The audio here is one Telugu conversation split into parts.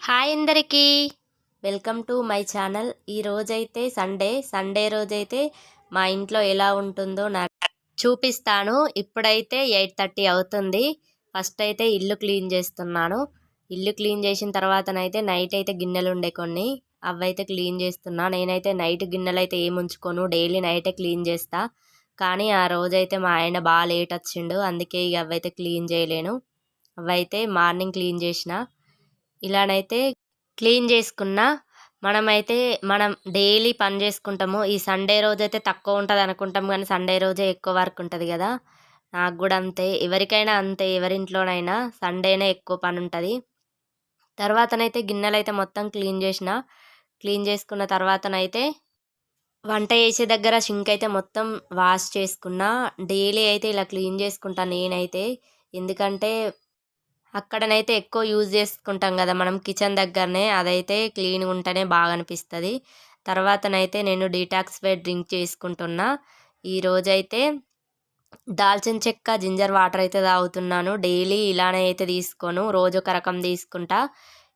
హాయ్ అందరికీ. Welcome to my channel. ఈ రోజైతే సండే. సండే రోజైతే మా ఇంట్లో ఎలా ఉంటుందో నాకు చూపిస్తాను. ఇప్పుడైతే ఎయిట్ థర్టీ అవుతుంది. ఫస్ట్ అయితే ఇల్లు క్లీన్ చేస్తున్నాను. ఇల్లు క్లీన్ చేసిన తర్వాతనైతే నైట్ అయితే గిన్నెలు ఉండే కొన్ని. అవైతే క్లీన్ చేస్తున్నా. నేనైతే నైట్ గిన్నెలు అయితే ఏముంచుకోను డైలీ నైటే క్లీన్ చేస్తా. కానీ ఆ రోజైతే మా ఆయన బాగా లేట్ వచ్చిండు. అందుకే ఇక అవైతే క్లీన్ చేయలేను. అవైతే మార్నింగ్ క్లీన్ చేసిన. ఇలానైతే క్లీన్ చేసుకున్న మనమైతే మనం డైలీ పని చేసుకుంటాము. ఈ సండే రోజు అయితే తక్కువ ఉంటుంది అనుకుంటాం కానీ సండే రోజే ఎక్కువ వర్క్ ఉంటుంది కదా. నాకు కూడా అంతే. ఎవరికైనా అంతే. ఎవరింట్లోనైనా సండేనే ఎక్కువ పని ఉంటుంది. తర్వాతనైతే గిన్నెలు అయితే మొత్తం క్లీన్ చేసిన. క్లీన్ చేసుకున్న తర్వాతనైతే వంట చేసే దగ్గర సింక్ అయితే మొత్తం వాష్ చేసుకున్నా. డైలీ అయితే ఇలా క్లీన్ చేసుకుంటాను నేనైతే. ఎందుకంటే అక్కడనైతే ఎక్కువ యూజ్ చేసుకుంటాం కదా మనం కిచెన్ దగ్గరనే అదైతే క్లీన్గా ఉంటేనే బాగా అనిపిస్తుంది తర్వాతనైతే నేను డీటాక్స్ వే డ్రింక్ చేసుకుంటున్నా. ఈ రోజైతే దాల్చిన చెక్క జింజర్ వాటర్ అయితే తాగుతున్నాను. డైలీ ఇలానే అయితే తీసుకోను. రోజు ఒక రకం తీసుకుంటా.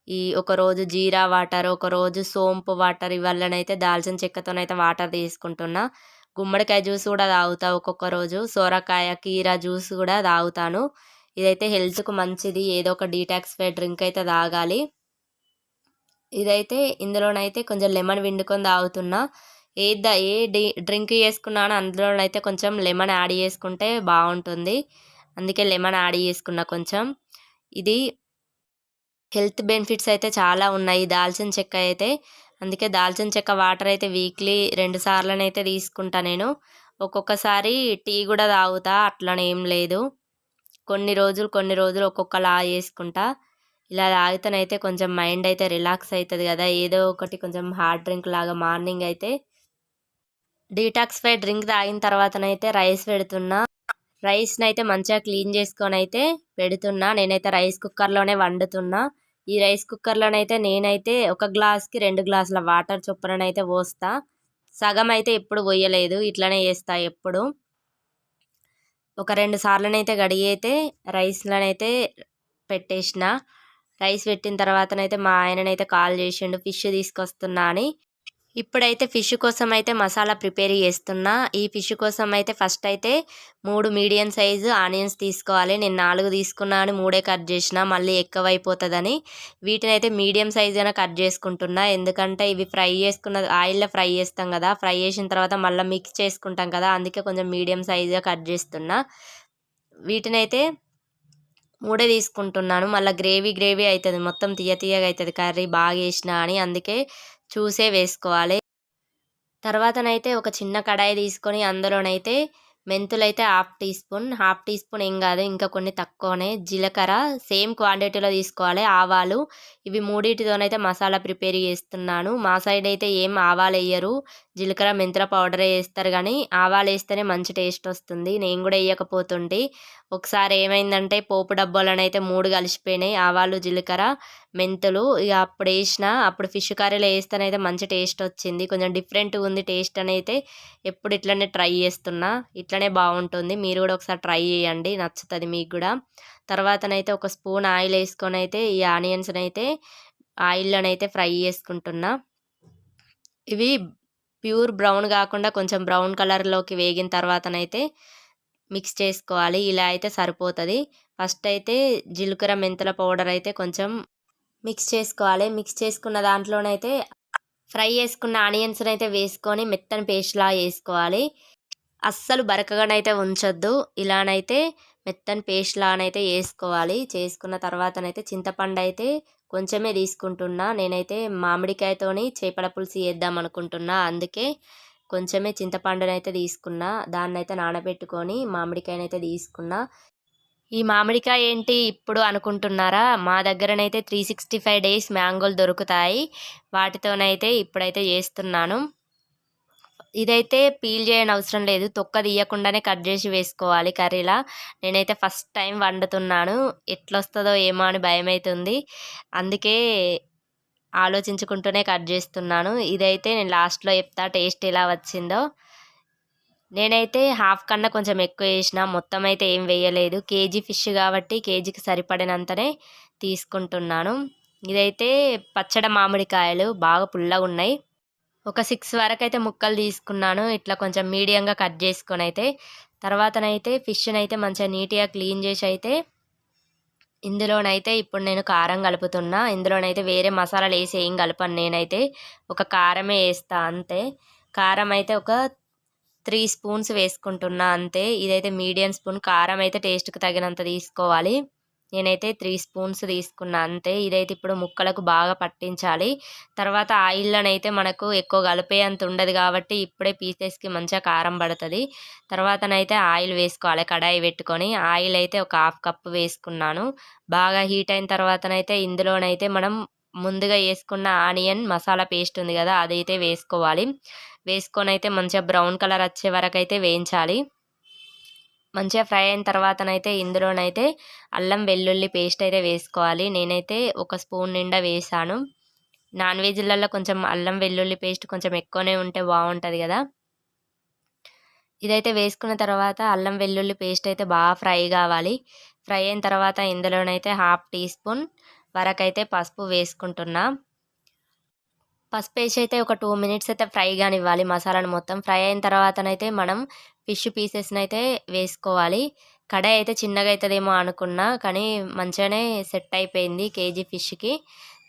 ఈ ఒకరోజు జీరా వాటర్ ఒక రోజు సోంపు వాటర్ ఇవల్లనైతే దాల్చిన చెక్కతోనైతే వాటర్ తీసుకుంటున్నా. గుమ్మడికాయ జ్యూస్ కూడా తాగుతా ఒక్కొక్క రోజు. సొరకాయ కీరా జ్యూస్ కూడా తాగుతాను. ఇదైతే హెల్త్కు మంచిది. ఏదో ఒక డీటాక్స్ ఫైడ్ డ్రింక్ అయితే తాగాలి. ఇదైతే ఇందులోనైతే కొంచెం లెమన్ విండుకొని తాగుతున్నా. ఏ ద ఏ డ్రింక్ చేసుకున్నానో అందులోనైతే కొంచెం లెమన్ యాడ్ చేసుకుంటే బాగుంటుంది. అందుకే లెమన్ యాడ్ చేసుకున్నా కొంచెం. ఇది హెల్త్ బెనిఫిట్స్ అయితే చాలా ఉన్నాయి. దాల్చిన చెక్క అయితే. అందుకే దాల్చిన చెక్క వాటర్ అయితే వీక్లీ రెండు సార్లనైతే తీసుకుంటా నేను. ఒక్కొక్కసారి టీ కూడా తాగుతా. అట్లనేం లేదు. కొన్ని రోజులు కొన్ని రోజులు ఒక్కొక్కలా చేసుకుంటా. ఇలా తాగితేనైతే కొంచెం మైండ్ అయితే రిలాక్స్ అవుతుంది కదా. ఏదో ఒకటి కొంచెం హార్డ్ డ్రింక్ లాగా మార్నింగ్ అయితే డీటాక్స్ఫైడ్ డ్రింక్ తాగిన తర్వాతనైతే రైస్ పెడుతున్నా. రైస్ని అయితే మంచిగా క్లీన్ చేసుకొని అయితే పెడుతున్నా. నేనైతే రైస్ కుక్కర్లోనే వండుతున్నా. ఈ రైస్ కుక్కర్లోనైతే నేనైతే ఒక గ్లాస్కి రెండు గ్లాసుల వాటర్ చొప్పుననైతే పోస్తా. సగం అయితే ఎప్పుడు పోయలేదు. ఇట్లనే చేస్తా ఎప్పుడు. ఒక రెండు సార్లనైతే కడిగి అయితే రైస్లనైతే పెట్టేసిన. రైస్ పెట్టిన తర్వాతనైతే మా ఆయననైతే కాల్ చేసిండు ఫిష్ తీసుకొస్తున్నా అని. ఇప్పుడైతే ఫిష్ కోసం అయితే మసాలా ప్రిపేర్ చేస్తున్నా. ఈ ఫిష్ కోసం అయితే ఫస్ట్ అయితే మూడు మీడియం సైజు ఆనియన్స్ తీసుకోవాలి. నేను నాలుగు తీసుకున్నాను మూడే కట్ చేసిన మళ్ళీ ఎక్కువ అయిపోతుందని వీటిని అయితే మీడియం సైజు అయినా కట్ చేసుకుంటున్నా. ఎందుకంటే ఇవి ఫ్రై చేసుకున్న ఆయిల్లో ఫ్రై చేస్తాం కదా ఫ్రై చేసిన తర్వాత మళ్ళీ మిక్స్ చేసుకుంటాం కదా అందుకే కొంచెం మీడియం సైజుగా కట్ చేస్తున్నా. వీటినైతే మూడే తీసుకుంటున్నాను. మళ్ళీ గ్రేవీ గ్రేవీ అవుతుంది మొత్తం తీయ తీయగా అవుతుంది కర్రీ బాగా వేసిన అని. అందుకే చూసే వేసుకోవాలి. తర్వాతనైతే ఒక చిన్న కడాయి తీసుకొని అందులోనైతే మెంతులైతే half teaspoon half teaspoon ఏం కాదు ఇంకా కొన్ని తక్కువనే జీలకర్ర సేమ్ క్వాంటిటీలో తీసుకోవాలి ఆవాలు. ఇవి మూడింటితోనైతే మసాలా ప్రిపేర్ చేస్తున్నాను. మా సైడ్ అయితే ఏం ఆవాలు వేయరు జీలకర్ర మెంతుల పౌడర్ వేస్తారు కానీ ఆవాలు వేస్తేనే మంచి టేస్ట్ వస్తుంది. నేను కూడా వేయకపోతుంటే ఒకసారి ఏమైందంటే పోపు డబ్బాలనైతే మూడు కలిసిపోయినాయి. ఆవాలు జీలకర్ర మెంతులు ఇక అప్పుడు వేసిన అప్పుడు ఫిష్ కర్రీలో వేస్తేనైతే మంచి టేస్ట్ వచ్చింది. కొంచెం డిఫరెంట్గా ఉంది టేస్ట్ అని అయితే ఎప్పుడు ఇట్లనే ట్రై చేస్తున్నా. ఇట్లనే బాగుంటుంది. మీరు కూడా ఒకసారి ట్రై చేయండి. నచ్చుతుంది మీకు కూడా. తర్వాతనైతే ఒక స్పూన్ ఆయిల్ వేసుకొని అయితే ఈ ఆనియన్స్ని అయితే ఆయిల్లోనైతే ఫ్రై చేసుకుంటున్నా. ఇవి ప్యూర్ బ్రౌన్ కాకుండా కొంచెం బ్రౌన్ కలర్లోకి వేగిన తర్వాతనైతే మిక్స్ చేసుకోవాలి. ఇలా అయితే సరిపోతుంది. ఫస్ట్ అయితే జీలకర్ర మెంతుల పౌడర్ అయితే కొంచెం మిక్స్ చేసుకోవాలి. మిక్స్ చేసుకున్న దాంట్లోనైతే ఫ్రై చేసుకున్న ఆనియన్స్ని అయితే వేసుకొని మెత్తని పేస్ట్లా వేసుకోవాలి అస్సలు బరకగానైతే ఉంచొద్దు. ఇలానైతే మెత్తని పేస్ట్లానైతే వేసుకోవాలి చేసుకున్న తర్వాతనైతే చింతపండు అయితే కొంచెమే తీసుకుంటున్నా. నేనైతే మామిడికాయతోని చేపల పులుసు వేద్దాం అనుకుంటున్నా. అందుకే కొంచెమే చింతపండునైతే తీసుకున్నా. దాన్ని అయితే నానబెట్టుకొని మామిడికాయనైతే తీసుకున్నా. ఈ మామిడికాయ ఏంటి ఇప్పుడు అనుకుంటున్నారా? మా దగ్గరనైతే త్రీ సిక్స్టీ ఫైవ్ డేస్ మ్యాంగోలు దొరుకుతాయి. వాటితోనైతే ఇప్పుడైతే చేస్తున్నాను. ఇదైతే పీల్ చేయని అవసరం లేదు. తొక్క తీయకుండానే కట్ చేసి వేసుకోవాలి కర్రీలా. నేనైతే ఫస్ట్ టైం వండుతున్నాను. ఎట్లొస్తుందో ఏమో అని భయం అవుతుంది అందుకే ఆలోచించుకుంటూనే కట్ చేస్తున్నాను. ఇదైతే నేను లాస్ట్లో చెప్తా టేస్ట్ ఎలా వచ్చిందో. నేనైతే హాఫ్ కన్నా కొంచెం ఎక్కువ వేసిన మొత్తం అయితే ఏం వేయలేదు. కేజీ ఫిష్ కాబట్టి కేజీకి సరిపడినంతనే తీసుకుంటున్నాను. ఇదైతే పచ్చడి మామిడికాయలు బాగా పుల్లగా ఉన్నాయి ఒక సిక్స్ వరకు అయితే ముక్కలు తీసుకున్నాను. ఇట్లా కొంచెం మీడియంగా కట్ చేసుకొని అయితే తర్వాతనైతే ఫిష్ని అయితే మంచిగా నీట్గా క్లీన్ చేసి అయితే ఇందులోనైతే ఇప్పుడు నేను కారం కలుపుతున్నా. ఇందులోనైతే వేరే మసాలాలు వేసి ఏం కలపను నేనైతే. ఒక కారమే వేస్తా అంతే. కారం అయితే ఒక త్రీ స్పూన్స్ వేసుకుంటున్నా అంతే. ఇదైతే మీడియం స్పూన్ కారం అయితే టేస్ట్కి తగినంత తీసుకోవాలి. నేనైతే త్రీ స్పూన్స్ తీసుకున్నా అంతే. ఇదైతే ఇప్పుడు ముక్కలకు బాగా పట్టించాలి. తర్వాత ఆయిల్లోనైతే మనకు ఎక్కువ కలిపే అంత ఉండదు కాబట్టి ఇప్పుడే పీసెస్కి మంచిగా కారం పడుతుంది. తర్వాతనైతే ఆయిల్ వేసుకోవాలి కడాయి పెట్టుకొని. ఆయిల్ అయితే ఒక హాఫ్ కప్ వేసుకున్నాను. బాగా హీట్ అయిన తర్వాతనైతే ఇందులోనైతే మనం ముందుగా వేసుకున్న ఆనియన్ మసాలా పేస్ట్ ఉంది కదా అదైతే వేసుకోవాలి. వేసుకొని అయితే మంచిగా బ్రౌన్ కలర్ వచ్చే వరకు అయితే వేయించాలి. మంచిగా ఫ్రై అయిన తర్వాతనైతే ఇందులోనైతే అల్లం వెల్లుల్లి పేస్ట్ అయితే వేసుకోవాలి. నేనైతే ఒక స్పూన్ నిండా వేసాను. నాన్ వెజ్లలో కొంచెం అల్లం వెల్లుల్లి పేస్ట్ కొంచెం ఎక్కువనే ఉంటే బాగుంటుంది కదా. ఇదైతే వేసుకున్న తర్వాత అల్లం వెల్లుల్లి పేస్ట్ అయితే బాగా ఫ్రై కావాలి. ఫ్రై అయిన తర్వాత ఇందులోనైతే హాఫ్ టీ స్పూన్ వరకైతే పసుపు వేసుకుంటున్నా. పసుపు వేసి అయితే ఒక టూ మినిట్స్ అయితే ఫ్రై కానివ్వాలి మసాలాను మొత్తం. ఫ్రై అయిన తర్వాతనైతే మనం ఫిష్ పీసెస్ని అయితే వేసుకోవాలి. కడాయి అయితే చిన్నగా అవుతుందేమో అనుకున్నా కానీ మంచిగానే సెట్ అయిపోయింది కేజీ ఫిష్కి.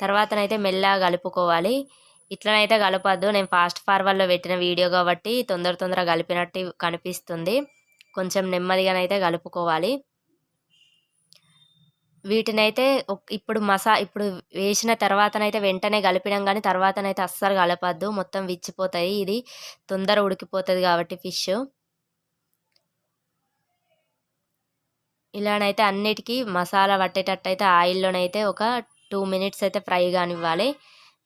తర్వాతనైతే మెల్లగా కలుపుకోవాలి. ఇట్లనైతే కలపద్దు. నేను ఫాస్ట్ ఫార్వర్డ్లో పెట్టిన వీడియో కాబట్టి తొందర తొందర కలిపినట్టు కనిపిస్తుంది. కొంచెం నెమ్మదిగానైతే కలుపుకోవాలి. వీటినైతే ఇప్పుడు మసా ఇప్పుడు వేసిన తర్వాతనైతే వెంటనే కలిపినాం కానీ తర్వాతనైతే అస్సలు కలపద్దు. మొత్తం విచ్చిపోతాయి. ఇది తొందర ఉడికిపోతుంది కాబట్టి ఫిష్. ఇలానైతే అన్నిటికీ మసాలా పట్టేటట్టు అయితే ఆయిల్లోనైతే ఒక టూ మినిట్స్ అయితే ఫ్రై కానివ్వాలి.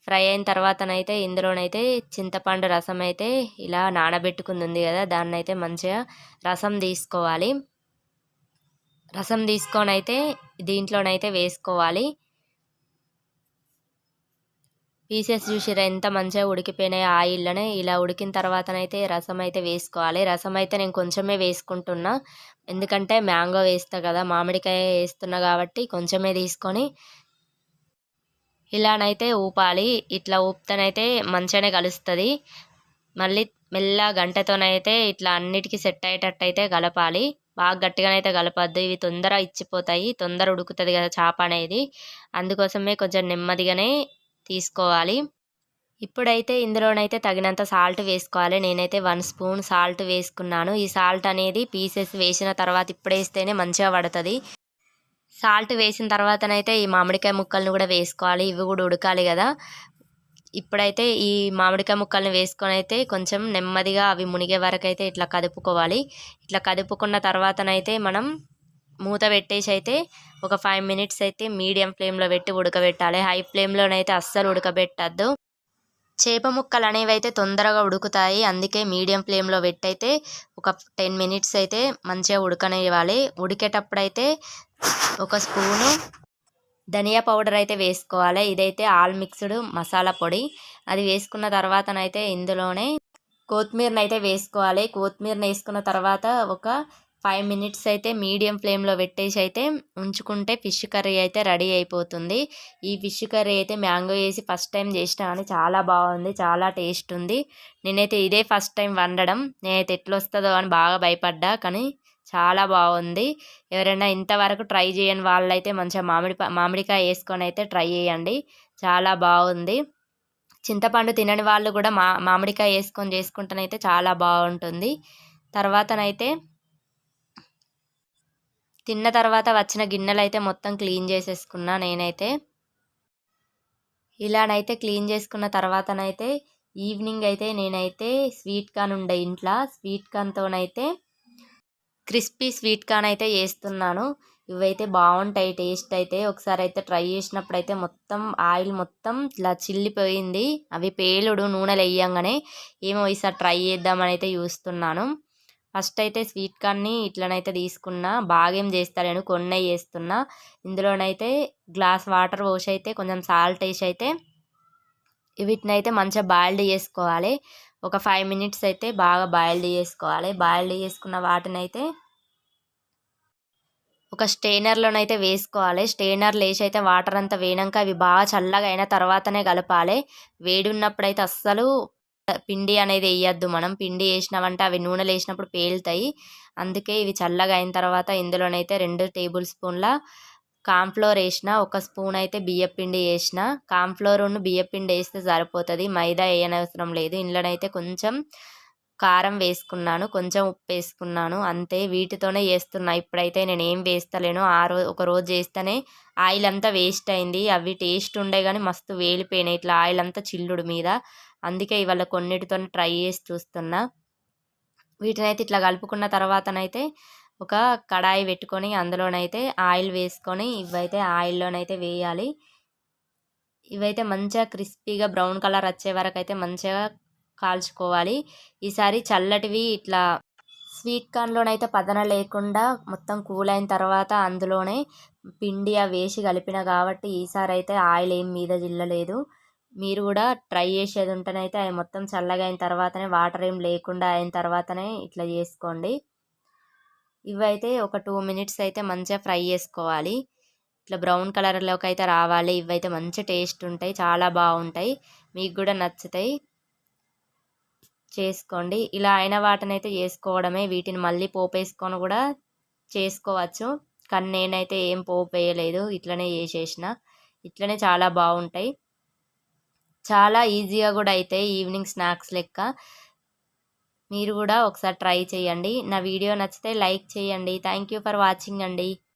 ఫ్రై అయిన తర్వాతనైతే ఇందులోనైతే చింతపండు రసం అయితే ఇలా నానబెట్టుకుంది ఉంది కదా దాన్ని అయితే మంచిగా రసం తీసుకోవాలి. రసం తీసుకొని అయితే దీంట్లోనైతే వేసుకోవాలి. పీసెస్ చూసిరా ఎంత మంచిగా ఉడికిపోయినాయి ఆయిల్లోనే ఇలా ఉడికిన తర్వాతనైతే రసం అయితే వేసుకోవాలి. రసం అయితే నేను కొంచెమే వేసుకుంటున్నా. ఎందుకంటే మ్యాంగో వేస్తా కదా మామిడికాయ వేస్తున్నా కాబట్టి కొంచెమే తీసుకొని ఇలానైతే ఊపాలి. ఇట్లా ఊపితేనైతే మంచిగానే కలుస్తుంది. మళ్ళీ మెల్ల గంటతోనైతే ఇట్లా అన్నిటికీ సెట్ అయ్యేటట్టు అయితే కలపాలి. బాగా గట్టిగానైతే కలపద్దు. ఇవి తొందర ఇచ్చిపోతాయి. తొందర ఉడుకుతుంది కదా చేప అనేది అందుకోసమే కొంచెం నెమ్మదిగానే తీసుకోవాలి. ఇప్పుడైతే ఇందులోనైతే తగినంత సాల్ట్ వేసుకోవాలి. నేనైతే వన్ స్పూన్ సాల్ట్ వేసుకున్నాను. ఈ సాల్ట్ అనేది పీసెస్ వేసిన తర్వాత ఇప్పుడు వేస్తేనే మంచిగా పడుతుంది సాల్ట్ వేసిన తర్వాతనైతే ఈ మామిడికాయ ముక్కలను కూడా వేసుకోవాలి. ఇవి కూడా ఉడకాలి కదా. ఇప్పుడైతే ఈ మామిడికాయ ముక్కల్ని వేసుకొని అయితే కొంచెం నెమ్మదిగా అవి మునిగే వరకు అయితే ఇట్లా కదుపుకోవాలి. ఇట్లా కదుపుకున్న తర్వాతనైతే మనం మూత పెట్టేసి అయితే ఒక ఫైవ్ మినిట్స్ అయితే మీడియం ఫ్లేమ్లో పెట్టి ఉడకబెట్టాలి. హై ఫ్లేమ్లోనైతే అస్సలు ఉడకబెట్టద్దు. చేప ముక్కలు అనేవి అయితే తొందరగా ఉడుకుతాయి. అందుకే మీడియం ఫ్లేమ్లో పెట్టయితే ఒక టెన్ మినిట్స్ అయితే మంచిగా ఉడకనివ్వాలి. ఉడికేటప్పుడు అయితే ఒక స్పూను ధనియా పౌడర్ అయితే వేసుకోవాలి. ఇదైతే ఆల్ మిక్స్డ్ మసాలా పొడి. అది వేసుకున్న తర్వాతనైతే ఇందులోనే కొత్తిమీరని అయితే వేసుకోవాలి. కొత్తిమీరని వేసుకున్న తర్వాత ఒక ఫైవ్ మినిట్స్ అయితే మీడియం ఫ్లేమ్లో పెట్టేసి అయితే ఉంచుకుంటే ఫిష్ కర్రీ అయితే రెడీ అయిపోతుంది. ఈ ఫిష్ కర్రీ అయితే మ్యాంగో వేసి ఫస్ట్ టైం చేసిన కానీ చాలా బాగుంది చాలా టేస్ట్ ఉంది. నేనైతే ఇదే ఫస్ట్ టైం వండడం. నేనైతే ఎట్లా వస్తుందో అని బాగా భయపడ్డా కానీ చాలా బాగుంది. ఎవరైనా ఇంతవరకు ట్రై చేయని వాళ్ళైతే మంచిగా మామిడి మామిడికాయ వేసుకొని అయితే ట్రై చేయండి. చాలా బాగుంది. చింతపండు తినని వాళ్ళు కూడా మా మామిడికాయ వేసుకొని చేసుకుంటేనైతే చాలా బాగుంటుంది. తర్వాతనైతే తిన్న తర్వాత వచ్చిన గిన్నెలు అయితే మొత్తం క్లీన్ చేసేసుకున్నా నేనైతే. ఇలానైతే క్లీన్ చేసుకున్న తర్వాతనైతే ఈవినింగ్ అయితే నేనైతే స్వీట్ కార్న్ ఉండే ఇంట్లో స్వీట్ కార్న్తోనైతే క్రిస్పీ స్వీట్ కార్న్ అయితే చేస్తున్నాను. ఇవైతే బాగుంటాయి టేస్ట్ అయితే. ఒకసారి అయితే ట్రై చేసినప్పుడు అయితే మొత్తం ఆయిల్ మొత్తం ఇలా చిల్లిపోయింది. అవి పేలుడు నూనెలు వేయంగానే ఏమో ఈసారి ట్రై చేద్దామని అయితే చూస్తున్నాను. ఫస్ట్ అయితే స్వీట్ కార్న్ని ఇట్లనైతే తీసుకున్నా బాగేం చేస్తారేను కొన్ని వేస్తున్నా ఇందులోనైతే గ్లాస్ వాటర్ పోసి అయితే కొంచెం సాల్ట్ వేసి అయితే వీటినైతే మంచిగా బాయిల్డ్ చేసుకోవాలి. ఒక ఫైవ్ మినిట్స్ అయితే బాగా బాయిల్డ్ చేసుకోవాలి. బాయిల్డ్ చేసుకున్న వాటిని అయితే ఒక స్టెయినర్లోనైతే వేసుకోవాలి. స్టెయినర్ వేసి అయితే వాటర్ అంతా వేయనాక అవి బాగా చల్లగా అయిన తర్వాతనే కలపాలి. వేడి ఉన్నప్పుడైతే అస్సలు పిండి అనేది వేయద్దు మనం పిండి వేసినామంటే అవి నూనెలు వేసినప్పుడు పేలుతాయి. అందుకే ఇవి చల్లగా అయిన తర్వాత ఇందులోనైతే రెండు టేబుల్ స్పూన్ల కాంఫ్లోర్ వేసిన ఒక స్పూన్ అయితే బియ్యం పిండి వేసిన కాన్ఫ్లోర్ బియ్యం పిండి వేస్తే సరిపోతుంది. మైదా వేయనవసరం లేదు. ఇందులోనైతే కొంచెం కారం వేసుకున్నాను. కొంచెం ఉప్పు వేసుకున్నాను. అంతే. వీటితోనే చేస్తున్నా ఇప్పుడైతే నేను ఏం వేస్తలేను. ఆ రోజు ఒక రోజు చేస్తేనే ఆయిల్ అంతా వేస్ట్ అయింది. అవి టేస్ట్ ఉండే కానీ మస్తు వేలిపోయినాయి. ఇట్లా ఆయిల్ అంతా చిల్లుడు మీద. అందుకే ఇవాళ కొన్నిటితో ట్రై చేసి చూస్తున్నా. వీటినైతే ఇట్లా కలుపుకున్న తర్వాతనైతే ఒక కడాయి పెట్టుకొని అందులోనైతే ఆయిల్ వేసుకొని ఇవైతే ఆయిల్లోనైతే వేయాలి. ఇవైతే మంచిగా క్రిస్పీగా బ్రౌన్ కలర్ వచ్చే వరకు అయితే మంచిగా కాల్చుకోవాలి. ఈసారి చల్లటివి ఇట్లా స్వీట్ కార్న్లోనైతే పదన లేకుండా మొత్తం కూల్ అయిన తర్వాత అందులోనే పిండి అవి వేసి కలిపిన కాబట్టి ఈసారి అయితే ఆయిల్ ఏం మీద జిల్లలేదు. మీరు కూడా ట్రై చేసేది ఉంటేనైతే అవి మొత్తం చల్లగా అయిన తర్వాతనే వాటర్ ఏం లేకుండా అయిన తర్వాతనే ఇట్లా చేసుకోండి. ఇవైతే ఒక టూ మినిట్స్ అయితే మంచిగా ఫ్రై చేసుకోవాలి. ఇట్లా బ్రౌన్ కలర్లోకి అయితే రావాలి. ఇవైతే మంచి టేస్ట్ ఉంటాయి చాలా బాగుంటాయి. మీకు కూడా నచ్చుతాయి. చేసుకోండి. ఇలా అయిన వాటిని అయితే చేసుకోవడమే. వీటిని మళ్ళీ పోపు వేసుకొని కూడా చేసుకోవచ్చు. కానీ నేనైతే ఏం పోపు వేయలేదు. ఇట్లనే చేసేసిన. ఇట్లనే చాలా బాగుంటాయి. చాలా ఈజీగా కూడా అయితే ఈవినింగ్ స్నాక్స్ లెక్క. మీరు కూడా ఒకసారి ట్రై చేయండి. నా వీడియో నచ్చితే లైక్ చేయండి. థ్యాంక్ యూ ఫర్ వాచింగ్ అండి.